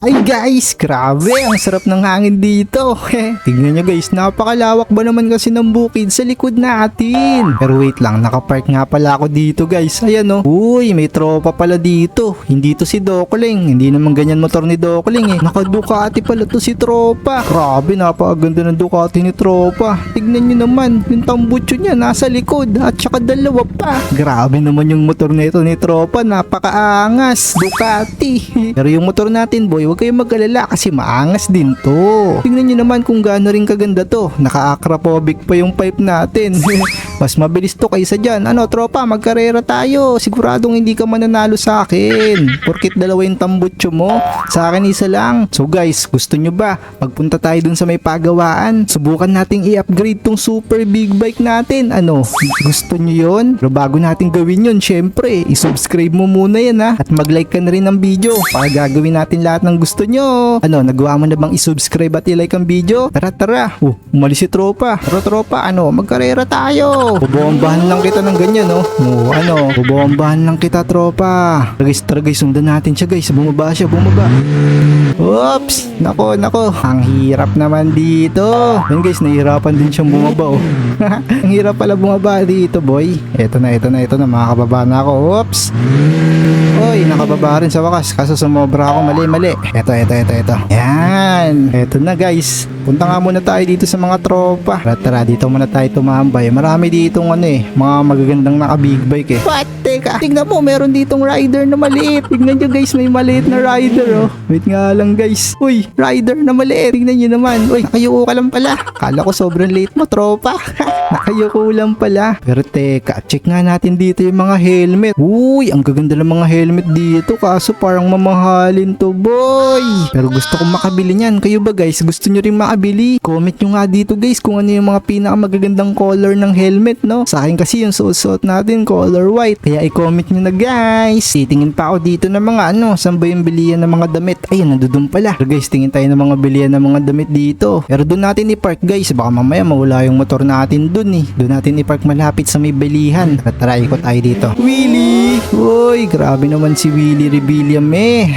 Ay guys, grabe, ang sarap ng hangin dito. Tignan nyo guys, napakalawak ba naman kasi ng bukid sa likod natin. Pero wait lang, nakapark nga pala ako dito guys. Ayan oh. Uy, may tropa pala dito. Hindi to si Dokling. Hindi naman ganyan motor ni Dokling eh. Naka Ducati pala to si tropa. Grabe, napakaganda ng Ducati ni tropa. Tignan nyo naman, yung tambutso niya nasa likod at saka dalawa pa. Grabe naman yung motor nito ni tropa, napakaangas. Ducati. Pero yung motor natin boy, huwag kayong mag-alala kasi maangas din to. Tingnan nyo naman kung gaano rin kaganda to. Naka-acropobic pa yung pipe natin. Mas mabilis to kaysa dyan. Ano, tropa, magkarera tayo. Siguradong hindi ka mananalo sa akin. Porkit dalawa yung tambutso mo. Sa akin isa lang. So guys, gusto nyo ba? Magpunta tayo dun sa may pagawaan. Subukan nating i-upgrade tong super big bike natin. Ano, gusto nyo yon? Pero bago natin gawin yun, syempre, i-subscribe mo muna yan ha. At mag-like ka na rin ng video para gagawin natin lahat ng gusto nyo. Ano, nagawa mo na bang i-subscribe at i-like ang video? Tara, tara. Oh, umalis si tropa. Tara, tropa, ano, magkarera tayo. Bubombahan lang kita ng ganyan, no? Oh, ano, bubombahan lang kita, tropa. Guys, tara guys, sundan natin siya guys. Bumaba siya, bumaba. Oops! Nako, nako. Ang hirap naman dito. Yan guys, nahihirapan din siyang bumaba, oh. Ang hirap pala bumaba dito, boy. Eto na, eto na, eto na. Makakababa na ako. Oops! Oy, nakababa rin sa wakas. Kaso sumobra ako mali, mali. Eto, eto, eto, eto. Yan. Eto na, guys. Punta nga muna tayo dito sa mga tropa. Tara, tara, dito muna tayo tumambay. Marami ditong ano eh, mga magagandang naka big bike eh. What? Teka, tignan mo, meron ditong rider na maliit. Tignan nyo guys, may maliit na rider oh. Wait nga lang guys. Uy, rider na maliit. Tignan nyo naman. Uy, nakayuko ka lang pala. Kala ko sobrang late mo, tropa. nakayuko lang pala. Pero teka, check nga natin dito yung mga helmet. Uy, ang gaganda ng mga helmet dito. Kaso parang mamahalin to, boy. Pero gusto kong makabili niyan. Kayo ba guys, gusto nyo rin makabili? Comment nyo nga dito guys kung ano yung mga pinakamagagandang color ng helmet, no? Sa akin kasi yung suot natin, color white. Kaya i-comment nyo na guys. Titingin pa ako dito ng mga ano, saan ba yung bilihan ng mga damit? Ayun, nandun pala. Pero guys, tingin tayo ng mga bilihan ng mga damit dito. Pero doon natin i-park guys. Baka mamaya mawala yung motor natin dun eh. Doon natin i-park malapit sa may bilihan. Tara, ikot tayo dito. Willy! Uy, grabe naman si Willy Rebellion eh.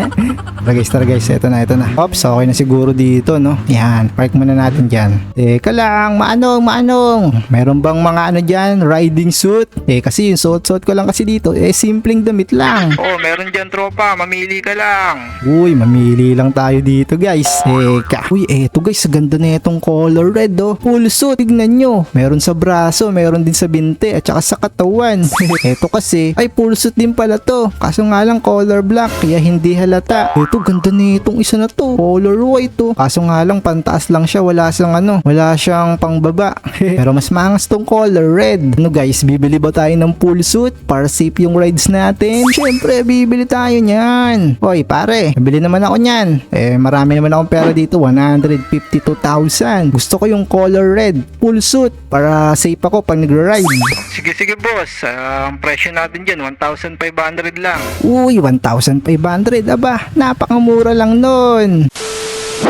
tara guys, tara guys. Ito na, ito na. Ops, okay na siguro dito, no? Yan, park muna natin dyan. Teka lang, maanong, maanong. Meron bang mga ano dyan, riding suit? Eh, kasi yung suot-suot ko lang kasi dito, eh, simpleng damit lang. Oh, meron dyan tropa, mamili ka lang. Uy, mamili lang tayo dito guys. Teka. Uy, eto guys, ganda na itong color red oh. Full suit, tignan nyo. Meron sa braso, meron din sa binte, at saka sa katawan. eto kasi, ay full suit din pala to. Kaso nga lang color black, kaya hindi halata. Eto, ganda na itong isa na to. Color white to. Kaso nga lang, pantaas lang siya, wala siyang ano, wala siyang pangbaba. Pero mas maangas tong color red. Ano guys, bibili ba tayo ng full suit para safe yung rides natin? Syempre, bibili tayo niyan. Hoy, pare, bibili naman ako niyan. Eh, marami naman akong pera dito, 152,000. Gusto ko yung color red, full suit, para safe ako pag nag-ride. Sige sige boss, Ah, ang presyo natin dyan, 1,500 lang. Uy, 1,500. Aba, napakamura lang nun.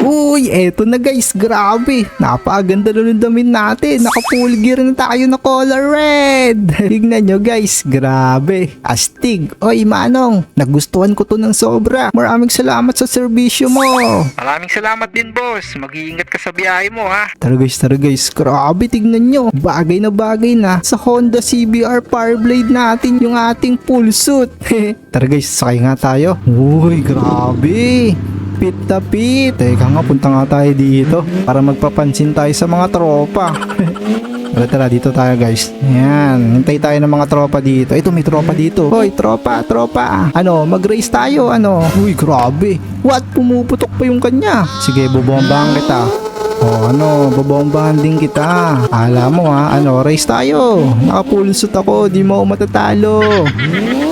Uy, eto na guys, grabe. Napakaganda na ng damit natin. Naka full gear na tayo na color red. Tignan nyo guys, grabe. Astig. Oy, Manong, nagustuhan ko to ng sobra. Maraming salamat sa serbisyo mo. Maraming salamat din boss, mag-iingat ka sa biyahe mo ha. Tara guys, tara guys. Grabe, tignan nyo. Bagay na bagay na sa Honda CBR Powerblade natin yung ating full suit. tara guys, sakay nga tayo. Uy, grabe. Pit na pit. Teka nga, punta nga tayo dito para magpapansin tayo sa mga tropa. Tara, tara, dito tayo guys. Yan, hintay tayo ng mga tropa dito. Ito, may tropa dito. Hoy, tropa, tropa. Ano, mag-race tayo, ano. Uy, grabe. What? Pumuputok pa yung kanya. Sige, bubombahan kita. O ano, babombahan din kita. Alam mo ha, ano, race tayo. Nakapulsot ako, di mo ako matatalo.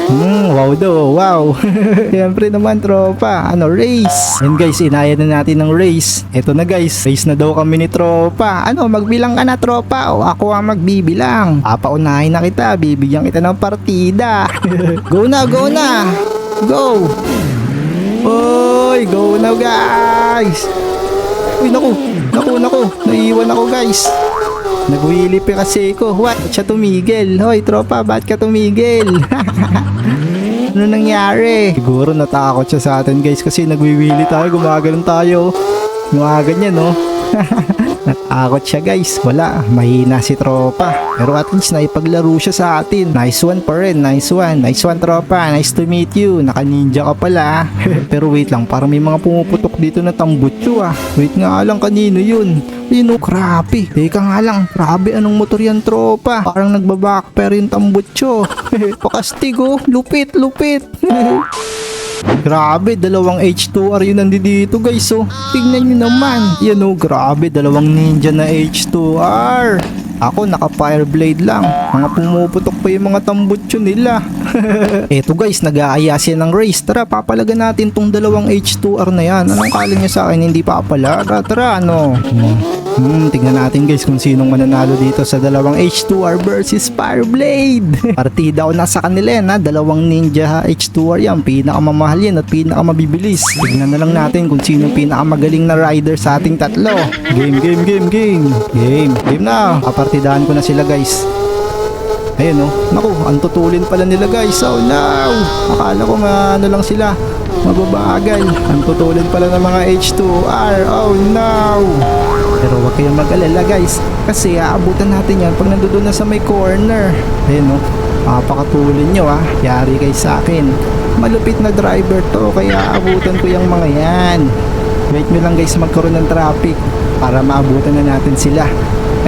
Hmm, wow do, wow. Siyempre naman tropa, ano, race. Yan guys, inaya na natin ng race. Ito na guys, race na daw kami ni tropa. Ano, magbilang ka na tropa o ako ang magbibilang. Papaunahin na kita, bibigyan kita ng partida. go na, go na. Go. Oy, go na guys. Uy, naku, naku, naku, naiiwan ako guys. Nagwili pa kasi ko. What? Ba't siya tumigil? Hoy, tropa, ba't ka tumigil? Ano nangyari? Siguro natakot siya sa atin guys kasi nagwiwili tayo, gumaganon tayo. Gumaganyan no. Natakot siya guys. Wala, mahina si tropa. Pero at least naipaglaro siya sa atin. Nice one pa rin, nice one. Nice one tropa, nice to meet you. Naka-ninja ka pala. Pero wait lang, parang may mga pumuputok dito na tambutso ah. Wait nga lang, kanino yun? Oh, grabe. Teka nga lang, grabe anong motor yan tropa. Parang nagbabackpair yung tambutso. Pakastig oh, lupit, lupit. Grabe, dalawang H2R yun nandito guys oh. Tignan nyo naman. Yan oh, grabe, dalawang ninja na H2R. Ako naka fireblade lang. Mga pumuputok pa yung mga tambutso nila. Eto guys, nag-aaya ng race. Tara, papalagan natin tong dalawang H2R na yan. Anong kala niya sa akin? Hindi papalaga. Tara, ano? Hmm. Hmm, tingnan natin guys kung sinong mananalo dito sa dalawang H2R versus Fireblade. Partida ko nasa kanila yan ha. Dalawang ninja H2R yan. Pinakamamahal yan at pinakamabibilis. Tignan na lang natin kung sino pinakamagaling na rider sa ating tatlo. Game, game, game, game. Game. Game na. Kapartidahan ko na sila guys. Ayun oh. Naku, ang tutulin pala nila guys. Oh no. Akala ko ano lang sila. Mababagay. Ang tutulin pala ng mga H2R. Oh no. Pero huwag kayong mag-alala guys. Kasi aabutan natin yan pag nandoon na sa may corner. Ayun oh. Mapakatulin nyo ah. Yari kayo sa akin. Malupit na driver to. Kaya aabutan ko yung mga yan. Wait nyo lang guys magkaroon ng traffic. Para maabutan na natin sila.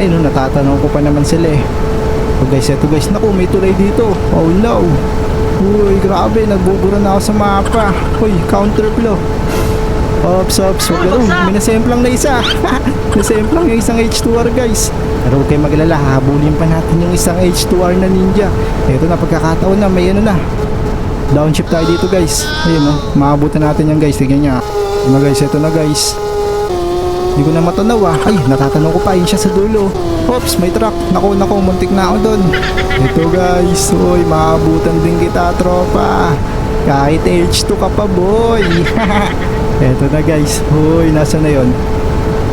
Ayun oh, natatanong ko pa naman sila eh. So guys, eto guys, naku, may tulay dito. Oh no. Uy, grabe, nagbubura na ako sa mapa. Uy, counterflow. Ops, ops, wag oh, may nasemplang na isa. nasemplang yung isang H2R guys. Pero huwag kayo maglala, habulin pa natin yung isang H2R na ninja. Eto na, pagkakataon na, may ano na. Downshift tayo dito guys. Ayun oh, maabutan natin yan guys. Tignan niya. Ito na guys, ito na guys. Hindi ko na matanaw ah. Ay, natatanong ko pa yun siya sa dulo. Oops, may truck. Naku, naku, muntik na ako doon. Ito guys, uy, maabutan din kita, tropa. Kahit H2 ka pa, boy. Ito na guys. Uy, nasa na yon?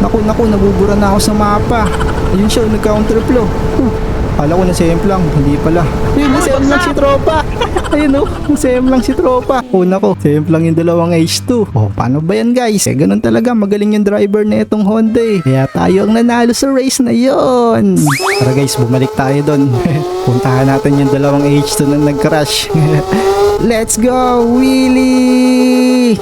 Naku, naku, nabubura na ako sa mapa. Ayun siya, nag-counterflow. Uh, Kala ko na-same lang, hindi pala. Ayun, na-same lang si tropa. Ayun oh, na-same lang si tropa. Una ko, same lang yung dalawang H2. Oh, paano ba yan guys? Eh, ganun talaga, magaling yung driver na itong Honda eh. Kaya tayo ang nanalo sa race na yon. Tara guys, bumalik tayo doon. Puntahan natin yung dalawang H2 na nag-crash. Let's go, Willie!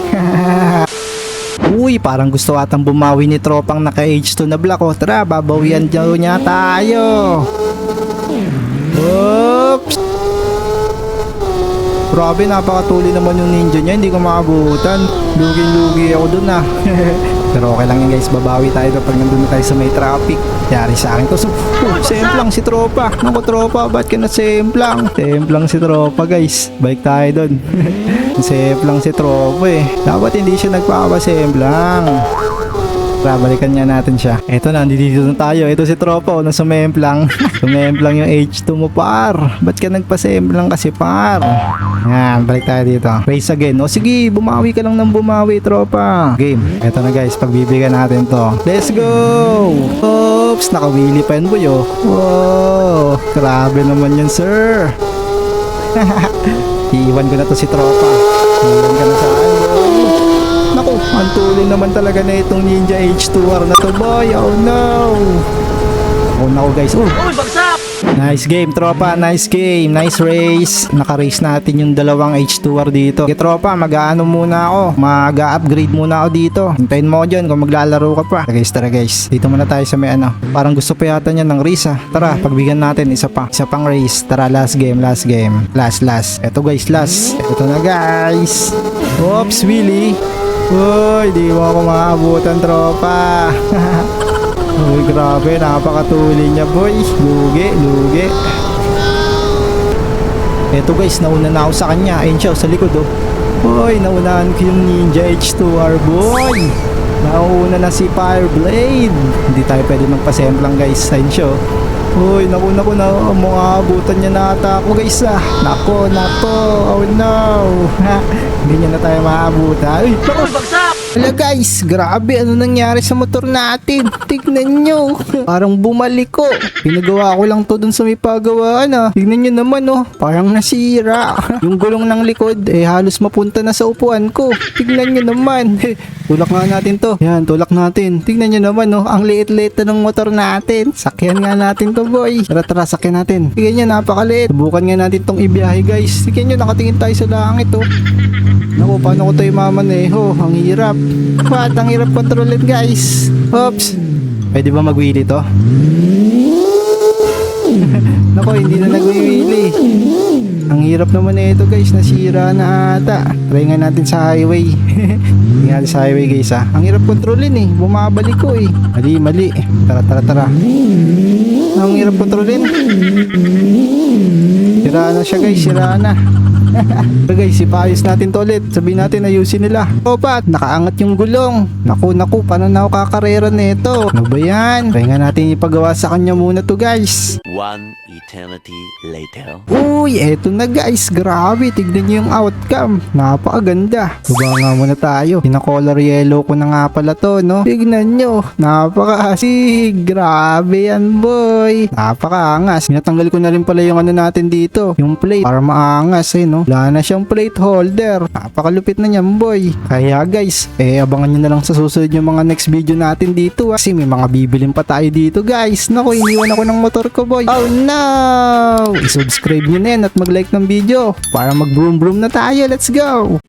Uy, parang gusto atang bumawi ni tropang naka H2 na black. O, tara, babawian daw niya tayo. Oops! Grabe, napakatuli naman yung ninja niya. Hindi ko makabutan. Lugi-lugi ako dun ah. Pero okay lang yan guys, babawi tayo kapag nandun na tayo sa may traffic. Yari sa akin to. So, oh, semplang si tropa. Naku tropa, ba't ka na semplang? Semplang si tropa guys. Balik tayo dun. semplang si tropa eh. Dapat hindi siya nagpapasemplang. Tara, balikan nga natin siya. Eto na, dito na tayo. Ito si Tropa, oh, na sumemplang. sumemplang yung H2 mo, par. Ba't ka nagpasemplang kasi, par? Yan, balik tayo dito. Race again. O sige, bumawi ka lang ng bumawi, Tropa. Game. Eto na guys, pagbibigyan natin to. Let's go! Oops, nakawili pa yun, boy, oh. Wow, grabe naman yan, sir. Iiwan ko na to si Tropa. Iiwan ka na sa tuloy naman talaga na itong Ninja H2R na to boy. Oh no. Oh no guys. Oh. Nice game tropa, nice game, nice race. Naka-race natin yung dalawang H2R dito. Okay tropa, mag-aano muna ako. Mag-upgrade muna ako dito. Hintayin mo ako dyan kung maglalaro ka pa. Tara guys, tara guys. Dito muna tayo sa may ano. Parang gusto pa yata niya ng race ah. Tara, pagbigyan natin isa pa. Isa pang race. Tara, last game, last game. Last, last. Eto guys, last. Eto na guys. Oops, Willie. Uy, di mo ako maabutan tropa. Uy, grabe, napakatuli niya boy. Lugi, lugi. Eto guys, nauna na ako sa kanya. Ayun siya, sa likod oh. Uy, naunahan ko yung Ninja H2R boy. Nauna na si Fireblade. Hindi tayo pwede magpasemplang guys. Ayun siya oh. Uy, naku, naku, na, mga abutan niya na ata ako guys ah. Nako, nako, oh no. Hindi niya na tayo maabutan. Uy, naku, Hala guys, grabe ano nangyari sa motor natin. Tignan nyo. Parang bumalik ko. Pinagawa ko lang to dun sa may pagawaan ah. Tignan nyo naman oh. Parang nasira. Yung gulong ng likod eh halos mapunta na sa upuan ko. Tignan nyo naman. tulak nga natin to. Yan, tulak natin. Tignan nyo naman oh. Ang liit-liit na ng motor natin. Sakyan nga natin to boy. Tara tara, sakyan natin. Tignan nyo, napakaliit. Subukan nga natin tong ibiyahe guys. Tignan nyo, nakatingin tayo sa langit oh. Naku, paano ko tayo mamaneho? Ang hirap. What? Ang hirap kontrolin, guys. Oops. Pwede ba magwili to? Naku, hindi na nagwiwili. Ang hirap naman na ito, guys. Nasira na ata. Try nga natin sa highway. Natin sa highway, guys, ha. Ang hirap kontrolin, eh. Bumabalik ko, eh. Mali, mali. Tara, tara, tara. Ang hirap kontrolin. Sira na siya, guys. Sira na. Pero guys, ipayos natin to ulit. Sabihin natin, ayusin nila. Opa, nakaangat yung gulong. Naku, naku, paano na ako kakarera nito? Ano ba yan? Try nga natin ipagawa sa kanya muna to guys. One eternity later. Uy, eto na guys. Grabe, tignan nyo yung outcome. Napakaganda. Baba nga muna tayo. Pinakolor yellow ko na nga pala to, no? Tignan nyo. Napakasig. Grabe yan, boy. Napakaangas. Pinatanggal ko na rin pala yung ano natin dito. Yung plate. Para maangas, eh, no? Wala na siyang plate holder. Napakalupit na niyan, boy. Kaya guys, eh, abangan nyo na lang sa susunod yung mga next video natin dito. ah. Kasi may mga bibilin pa tayo dito, guys. Naku, iniwan ako ng motor ko, boy. Oh, no! I-subscribe nyo na at mag-like ng video para mag-broom-broom na tayo. Let's go!